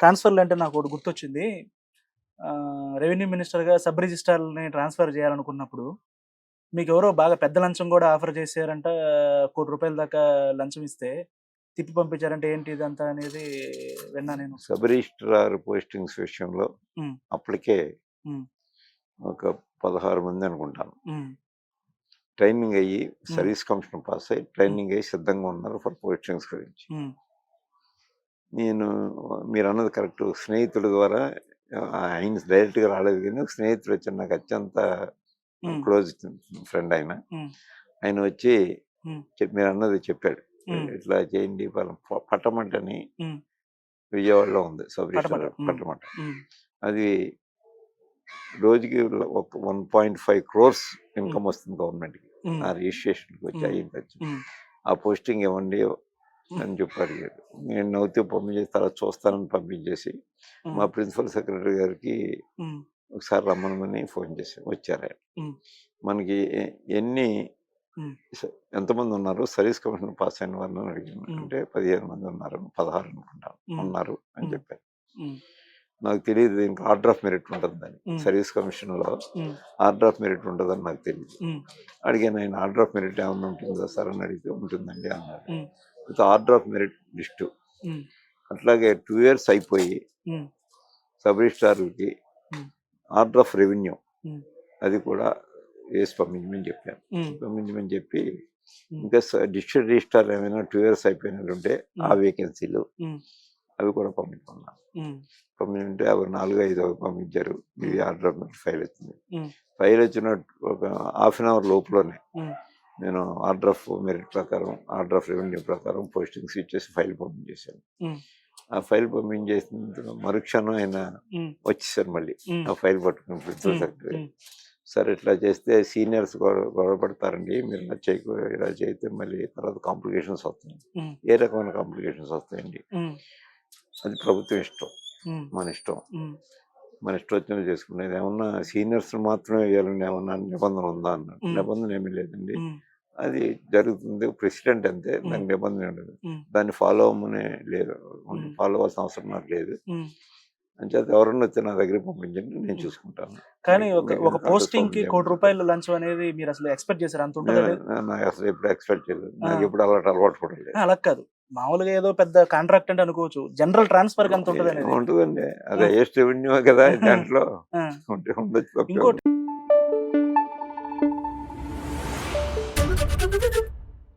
ట్రాన్స్ఫర్లు అంటే నాకు ఒకటి గుర్తొచ్చింది. రెవెన్యూ మినిస్టర్గా సబ్ రిజిస్ట్రార్ని ట్రాన్స్ఫర్ చేయాలనుకున్నప్పుడు మీకు ఎవరో బాగా పెద్ద లంచం కూడా ఆఫర్ చేశారంట కోటి రూపాయల దాకా లంచం ఇస్తే తిప్పి పంపించారంటే ఏంటి ఇదంతా అనేది విన్నా నేను. సబ్ రిజిస్ట్రార్ పోస్టింగ్స్ విషయంలో. అప్పటికే. ఒక పదహారు మంది అనుకుంటాను. ట్రైనింగ్ అయ్యి సర్వీస్ కమిషన్ పాస్ అయ్యి ట్రైనింగ్ అయ్యి సిద్ధంగా ఉన్నారు ఫర్ పోస్టింగ్స్ గురించి. నేను మీరు అన్నది కరెక్ట్. స్నేహితుల ద్వారా ఆయన డైరెక్ట్గా రాలేదు కానీ స్నేహితుడు వచ్చి నాకు అత్యంత క్లోజ్ ఫ్రెండ్ ఆయన. ఆయన వచ్చి మీరు అన్నది చెప్పాడు. ఇట్లా చేయండి వాళ్ళ ప- పట్టమంట అని మ్మ్. విజయవాడలో ఉంది. సబ్ రిజిస్ట్రార్ పట్టమంట, అది రోజుకి ఒక one point five crores income వస్తుంది గవర్నమెంట్కి. ఆ రిజిస్ట్రేషన్కి వచ్చి. అయ్యింది ఆ పోస్టింగ్ ఇవ్వండి అని చెప్పి అడిగాడు నేను నవ్వుతూ పంపించేసి తర్వాత చూస్తానని పంపించేసి మా ప్రిన్సిపల్ సెక్రటరీ గారికి ఒకసారి రమ్మనమని ఫోన్ చేసి వచ్చారు ఆయన. మనకి ఎన్ని ఎంతమంది ఉన్నారు? సర్వీస్ కమిషన్ పాస్ అయిన వాళ్ళని అడిగాను. అంటే పదిహేను మంది ఉన్నారు పదహారు అనుకుంటాను. ఉన్నారు అని. చెప్పారు. నాకు తెలియదు దీనికి ఆర్డర్ ఆఫ్ మెరిట్ ఉంటుందని. సర్వీస్ కమిషన్లో ఆర్డర్ ఆఫ్ మెరిట్ ఉంటుందని నాకు తెలియదు. అడిగాను ఆయన ఆర్డర్ ఆఫ్ మెరిట్ ఏమైనా ఉంటుందా సార్? అని అడిగితే ఉంటుందండి అన్నారు మ్మ్. ఆర్డర్ ఆఫ్ మెరిట్ లిస్టు అట్లాగే టూ ఇయర్స్ అయిపోయి సబ్ రిజిస్ట్రార్లకి మ్మ్. Order of revenue. అది కూడా వేసి పంపించమని చెప్పాను ఉమ్, పంపించమని చెప్పి మ్మ్. ఇంకా డిస్ట్రిక్ట్ రిజిస్టార్ ఏమైనా టూ ఇయర్స్ అయిపోయినట్టు ఉంటే ఆ. వేకెన్సీలు మ్మ్. అవి కూడా పంపించుకున్నాను పంపించుంటే అవి నాలుగు ఐదు అవి పంపించారు ఇది. ఆర్డర్ ఆఫ్ మెరిట్ ఫైల్ వచ్చింది. ఫైల్ వచ్చిన ఒక హాఫ్ అన్ అవర్ లోపలనే నేను ఆర్డర్ ఆఫ్ మెరిట్ ప్రకారం ఆర్డర్ ఆఫ్ రెవెన్యూ ప్రకారం పోస్టింగ్స్ ఇచ్చేసి ఫైల్ పంపించేశాను. ఆ ఫైల్ పంపించేసిన మరుక్షణం ఆయన వచ్చేసారు మళ్ళీ. ఆ ఫైల్ పట్టుకుని ప్రిన్సిపల్ సెక్రటరీ. సార్ ఇట్లా చేస్తే సీనియర్స్ గొడవపడతారండి మీరు ఇలా చేయకు ఇలా చేస్తే మళ్ళీ తర్వాత కాంప్లికేషన్స్ వస్తాయి. ఏ రకమైన కాంప్లికేషన్స్ వస్తాయండి? అది ప్రభుత్వం ఇష్టం. మన ఇష్టం. మన ఇష్టం వచ్చినట్టు చేసుకునేది ఏమన్నా సీనియర్స్ మాత్రమే వేయాలని ఏమన్నా నిబంధన ఉందా? అన్నాడు. మ్మ్. నిబంధన ఏమీ లేదండి. అది జరుగుతుంది ప్రెసిడెంట్ అంతే దానికి మ్మ్. నిబంధన ఉండదు. దాన్ని ఫాలో అవ్వమనే లేదు. ఫాలో అవ్వాల్సిన అవసరం నాకు లేదు. అంచేత ఎవరన్నా వచ్చి నా దగ్గర పంపించండి నేను. చూసుకుంటాను కానీ ఒక పోస్టింగ్కి కోటి రూపాయలు లంచం అనేది మీరు అసలు ఎక్స్పెక్ట్ చేశారు అంత ఉంటుంది నాకు అసలు ఎప్పుడు ఎక్స్పెక్ట్ చేయలేదు నాకు. ఎప్పుడు అలాంటి అలవాటు కూడా లేదు అలా కాదు మామూలుగా ఏదో పెద్ద కాంట్రాక్ట్ అంటే అనుకోవచ్చు జనరల్ ట్రాన్స్ఫర్కి అంత ఉంటుంది ఉంటుందండి అది. హైయెస్ట్ రెవెన్యూ కదా. దాంట్లో ఉండొచ్చు ఇంకోటి Thank you.